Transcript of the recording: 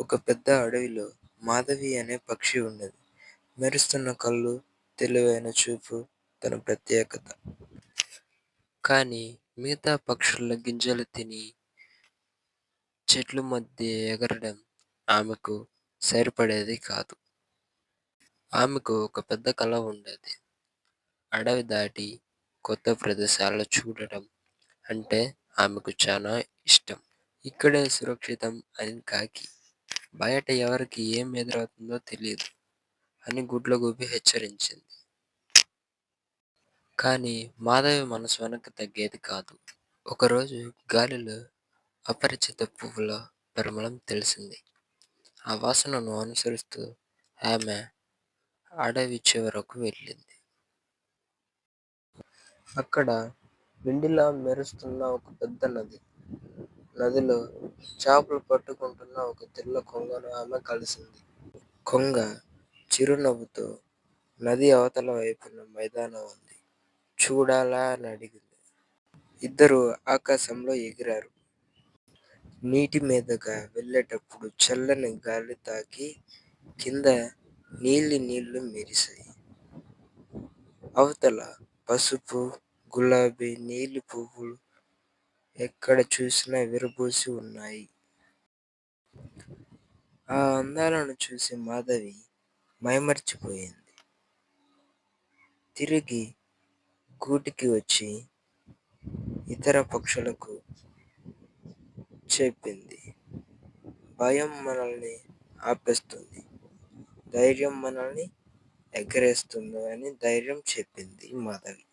ఒక పెద్ద అడవిలో మాధవి అనే పక్షి ఉన్నది. మెరుస్తున్న కళ్ళు తెలివైన చూపు తన ప్రత్యేకత. కానీ మిగతా పక్షుల గింజలు తిని చెట్ల మధ్య ఎగరడం ఆమెకు సరిపడేది కాదు. ఆమెకు ఒక పెద్ద కళ ఉండేది. అడవి దాటి కొత్త ప్రదేశాలు చూడటం అంటే ఆమెకు చాలా ఇష్టం. ఇక్కడే సురక్షితం అని కాకి బయట ఎవరికి ఏం ఎదురవుతుందో తెలియదు అని గుడ్లగూబి హెచ్చరించింది. కానీ మాధవి మనసు వెనక్కి తగ్గేది కాదు. ఒకరోజు గాలిలో అపరిచిత పువ్వుల పరిమళం తెలిసింది. ఆ వాసనను అనుసరిస్తూ ఆమె అడవి చివరకు వెళ్ళింది. అక్కడ వెండిలా మెరుస్తున్న ఒక పెద్ద నది నదిలో చేపలు పట్టుకుంటున్న ఒక తెల్ల కొంగను ఆమె కలిసింది. కొంగ చిరునవ్వుతో నది అవతల వైపున మైదానం ఉంది. చూడాలా అని అడిగింది. ఇద్దరూ ఆకాశంలో ఎగిరారు. నీటి మీదుగా వెళ్ళేటప్పుడు చల్లని గాలి తాకి కింద నీలి నీళ్ళు మెరిశాయి. అవతల పసుపు గులాబీ నీలి పువ్వులు ఎక్కడ చూసినా విరబూసి ఉన్నాయి. ఆ అందాలను చూసి మాధవి మైమర్చిపోయింది. తిరిగి గూటికి వచ్చి ఇతర పక్షులకు చెప్పింది. భయం మనల్ని ఆపేస్తుంది. ధైర్యం మనల్ని ఎగరేస్తుంది అని ధైర్యం చెప్పింది మాధవి.